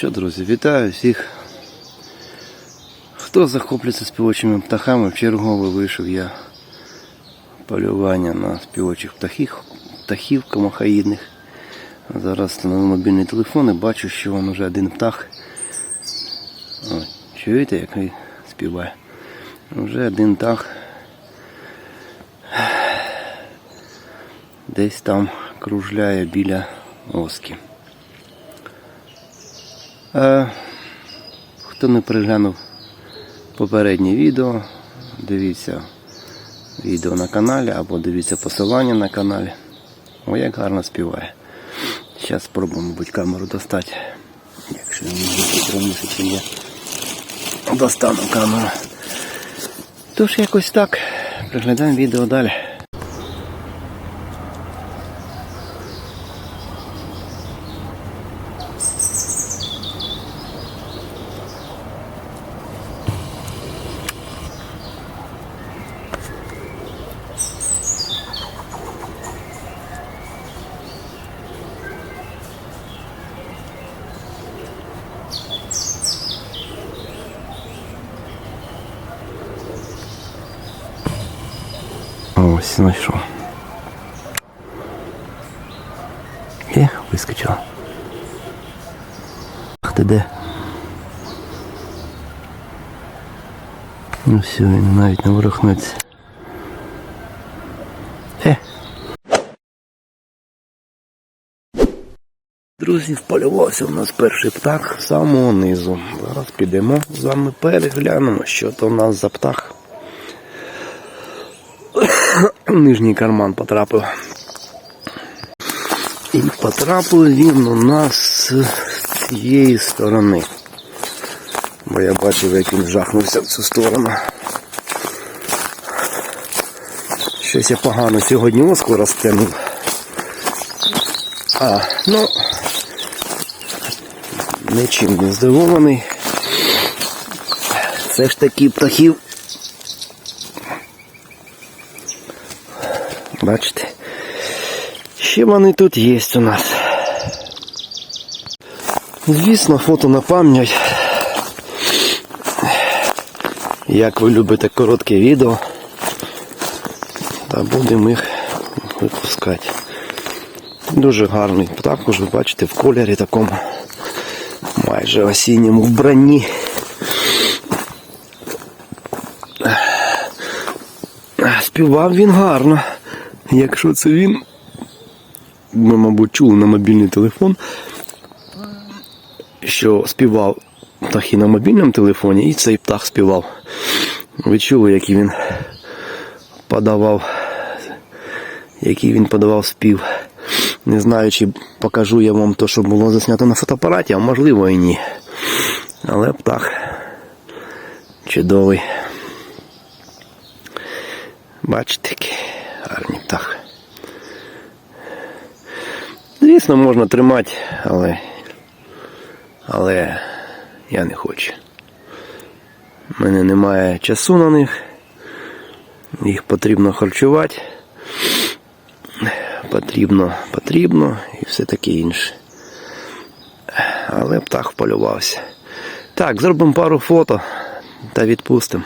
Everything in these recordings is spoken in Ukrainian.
що, друзі, вітаю всіх. Хто захоплюється співочими птахами, в вийшов я полювання на співочих птахів, птахів комахаїдних. Зараз встановив мобільний телефон і бачу, що вон вже один птах. О, чуєте, він співає? Вже один птах десь там кружляє біля оски. Е, хто не переглянув попереднє відео, дивіться відео на каналі або дивіться посилання на каналі. О, як гарно співає. Зараз спробуємо, мабуть, камеру достати. Якщо не раніше, чим я достану камеру. Тож якось так. Приглядаємо відео далі. Ось знайшов. Є, вискочила. Ах ти де? Ну все, він навіть не ворухнеться. Е. Друзі, вполювався у нас перший птах з самого низу. Зараз підемо з вами переглянемо, що то у нас за птах. Нижній карман потрапив. І потрапив він у нас з цієї сторони. Бо я бачив, як він жахнувся в цю сторону. Щось я погано сьогодні оску розтягнув. А, ну нічим не здивований. Все ж таки птахів Бачите? Ще вони тут є у нас. Звісно, фото на пам'ять. Як ви любите коротке відео, та будемо їх випускати. Дуже гарний птах, ви бачите, в кольорі такому майже осінньому вбранні. Співав він гарно. Якщо це він, ми, мабуть, чули на мобільний телефон, що співав птах і на мобільному телефоні, і цей птах співав. Ви чули, який він подавав, який він подавав спів. Не знаю, чи покажу я вам те, що було заснято на фотоапараті, а можливо і ні. Але птах чудовий. Бачите, гарний птах. Звісно, можна тримати, але, але я не хочу. У мене немає часу на них. Їх потрібно харчувати. Потрібно, потрібно і все таке інше. Але птах полювався. Так, зробимо пару фото та відпустимо.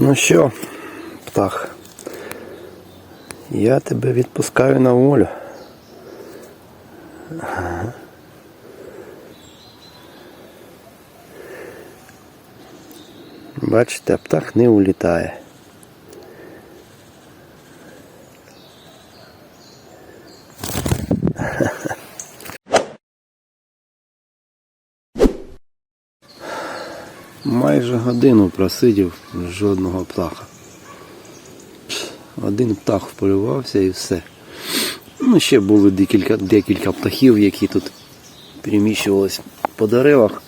Ну що, птах, я тебе відпускаю на волю. Ага. Бачите, птах не улітає. Майже годину просидів жодного птаха. Один птах вполювався і все. Ну, ще були декілька, декілька птахів, які тут переміщувались по деревах.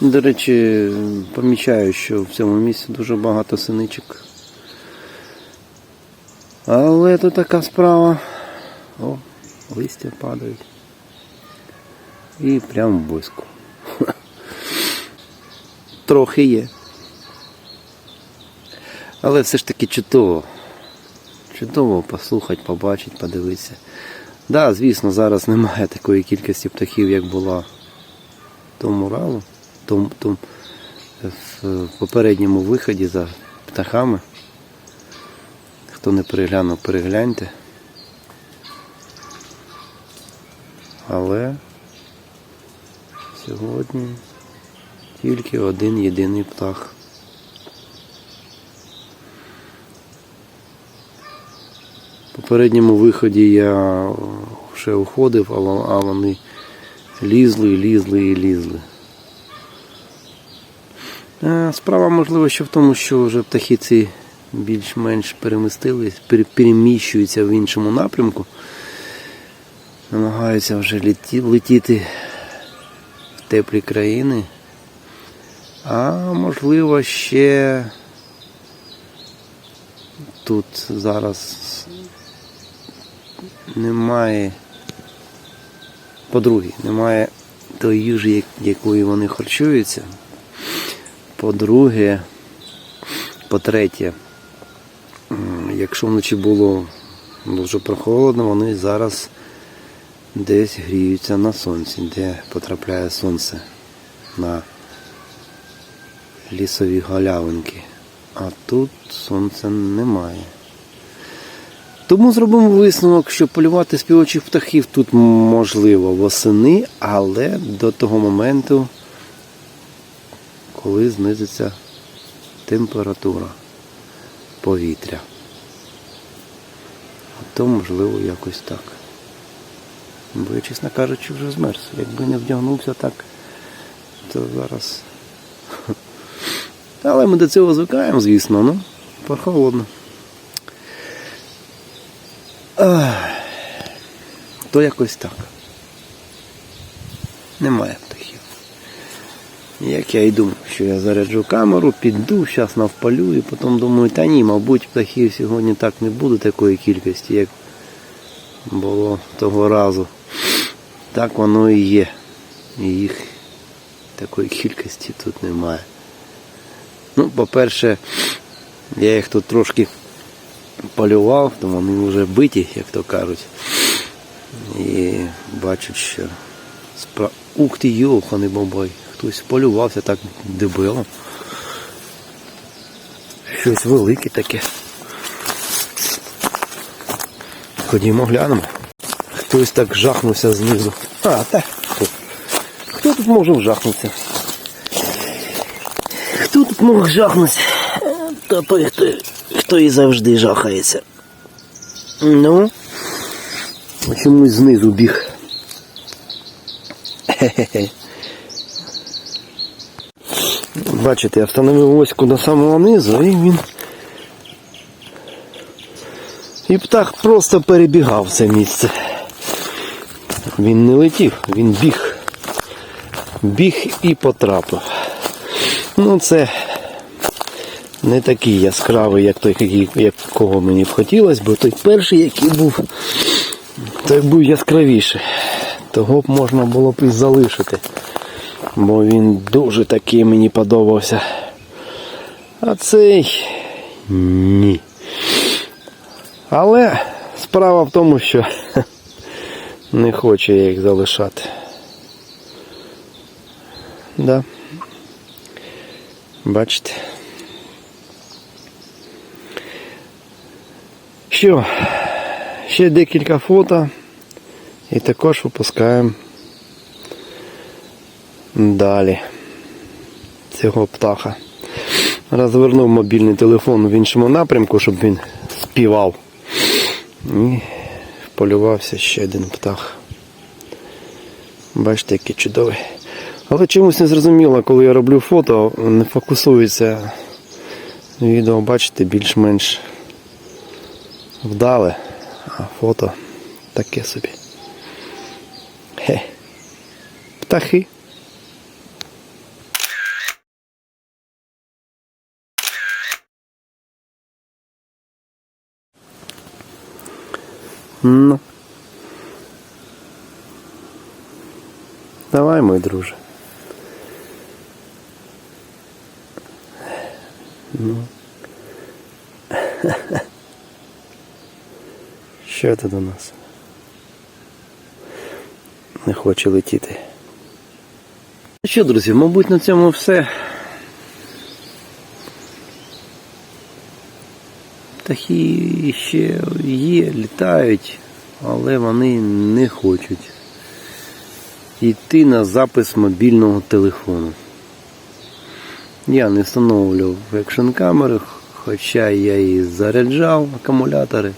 До речі, помічаю, що в цьому місці дуже багато синичок. Але тут така справа. О, листя падають. І прямо в близько. Трохи є. Але все ж таки чудово Чудово послухати, побачити, подивитися. Да, звісно, зараз немає такої кількості птахів, як була тому разу, том, том, в попередньому виході за птахами. Хто не переглянув, перегляньте. Але сьогодні тільки один єдиний птах. В попередньому виході я вже уходив, а вони лізли, і лізли і лізли. Е, Справа можливо, що в тому, що вже птахи ці більш-менш перемістились, переміщуються в іншому напрямку. Намагаються вже летіти в теплі країни. А можливо ще тут зараз немає, по-друге, немає тої їжі, як- якою вони харчуються. По-друге, по-третє, якщо вночі було дуже прохолодно, вони зараз десь гріються на сонці, де потрапляє сонце на лісові галявинки. А тут сонця немає. Тому зробимо висновок, що полювати співочих птахів тут можливо восени, але до того моменту, коли знизиться температура повітря. А то можливо якось так. Бо я, чесно кажучи, вже змерз. Якби не вдягнувся так, то зараз. Але ми до цього звикаємо, звісно, ну, прохолодно. То якось так. Немає птахів. Як я і думав, що я заряджу камеру, піду, зараз навпалю і потім думаю, та ні, мабуть, птахів сьогодні так не буде такої кількості, як було того разу. Так воно і є. І їх такої кількості тут немає. Ну, по-перше, я їх тут трошки полював, то вони вже биті, як то кажуть. І бачу, що спра... Ух ти, йоханий бабай. Хтось полювався так дебело. Щось велике таке. Ходімо глянемо. Хтось так жахнувся знизу. А, так. Хто, тут може вжахнутися? Мог жахнутися? Та той, хто, хто і завжди жахається. Ну, чомусь знизу біг. Бачите, я встановив оську до самого низу і він. І птах просто перебігав це місце. Він не летів, він біг. Біг і потрапив. Ну це не такий яскравий, як той, якого мені б хотілося, бо той перший, який був, той був яскравіший. Того б можна було б і залишити. Бо він дуже такий мені подобався. А цей ні. Але справа в тому, що не хочу я їх залишати. Да. Бачите. Що, ще декілька фото і також випускаємо далі цього птаха. Розвернув мобільний телефон в іншому напрямку, щоб він співав. І полювався ще один птах. Бачите, який чудовий. Але чомусь не зрозуміло, коли я роблю фото, не фокусується відео, бачите, більш-менш вдале, а фото таке собі. Хе. Птахи. Ну. Давай, мой друже. Ну. Це до нас? Не хоче летіти. Ну що, друзі, мабуть, на цьому все. Птахи ще є, літають, але вони не хочуть йти на запис мобільного телефону. Я не встановлював екшн камери, хоча я і заряджав акумулятори,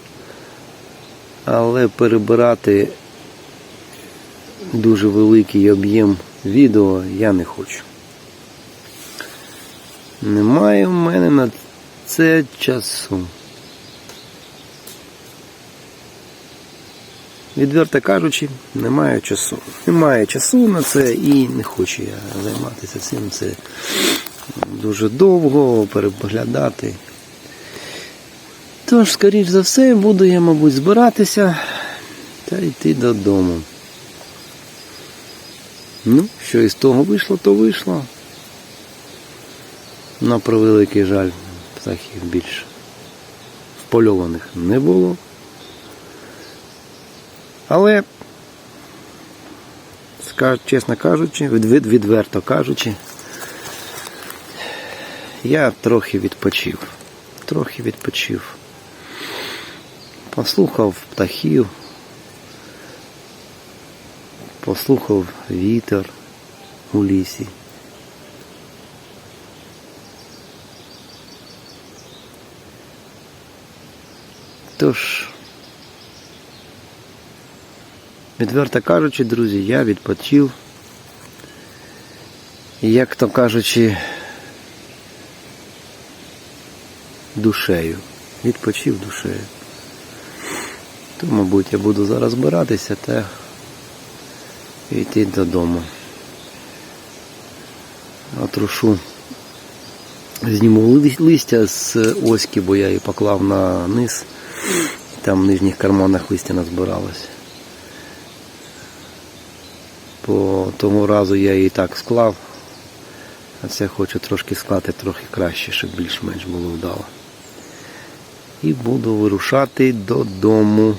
але перебирати дуже великий об'єм відео я не хочу. Немає в мене на це часу. Відверто кажучи, немає часу. Немає часу на це і не хочу я займатися цим. Це дуже довго переглядати. Тож, скоріш за все, буду я, мабуть, збиратися та йти додому. Ну, що із того вийшло, то вийшло. На превеликий жаль, птахів більше впольованих не було. Але, чесно кажучи, від, від- відверто кажучи, я трохи відпочив. Трохи відпочив. Послухав птахів, послухав вітер у лісі. Тож, відверто кажучи, друзі, я відпочив. Як то кажучи, душею. Відпочив душею. То, мабуть, я буду зараз збиратися та йти додому. Отрушу. Зніму листя з оськи, бо я її поклав на низ. Там в нижніх карманах листя назбиралось. По тому разу я її так склав. А це хочу трошки склати трохи краще, щоб більш-менш було вдало. І буду вирушати додому.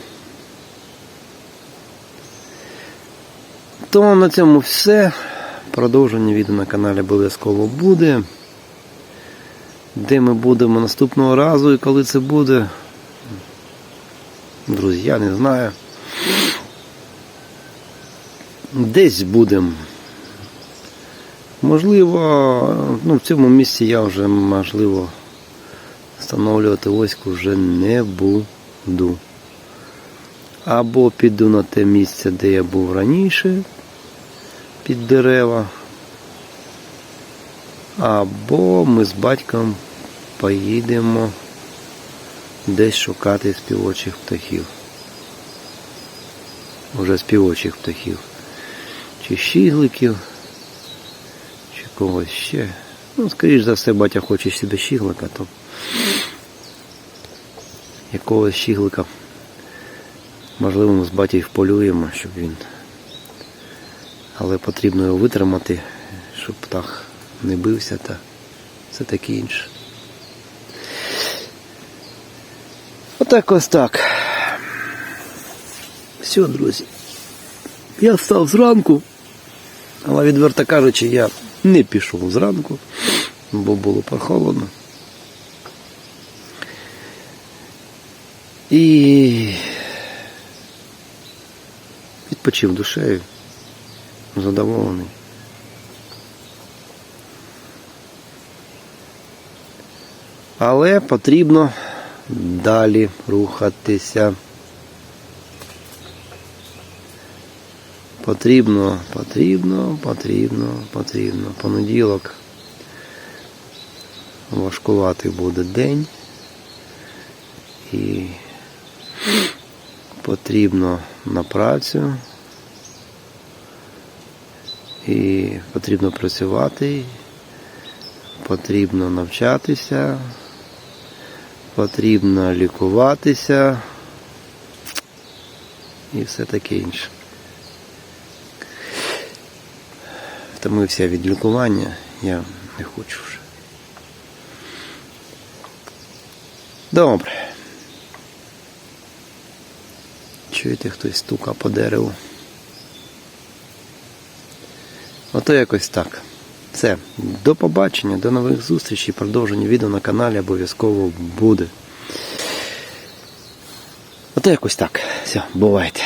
То на цьому все. Продовження відео на каналі обов'язково буде. Де ми будемо наступного разу і коли це буде. Друзі, я не знаю. Десь будемо. Можливо, ну в цьому місці я вже можливо встановлювати оську вже не буду. Або піду на те місце, де я був раніше, під дерева. Або ми з батьком поїдемо десь шукати співочих птахів. Уже співочих птахів. Чи щігликів, чи когось ще. Ну, скоріш за все, батя хоче собі щіглика, то якогось щіглика. Можливо, ми з батьком вполюємо, щоб він. Але потрібно його витримати, щоб птах не бився та все таке інше. Отак ось так. Все, друзі. Я встав зранку, але відверто кажучи, я не пішов зранку, бо було прохолодно. І відпочив душею, задоволений. Але потрібно далі рухатися. Потрібно, потрібно, потрібно, потрібно. Понеділок важкуватий буде день. І потрібно на працю. І потрібно працювати, потрібно навчатися, потрібно лікуватися і все таке інше. Втомився від лікування, я не хочу вже. Добре. Чуєте, хтось стука по дереву. Ото якось так. Все. До побачення, до нових зустрічей. Продовження відео на каналі обов'язково буде. Ото якось так. Все, бувайте.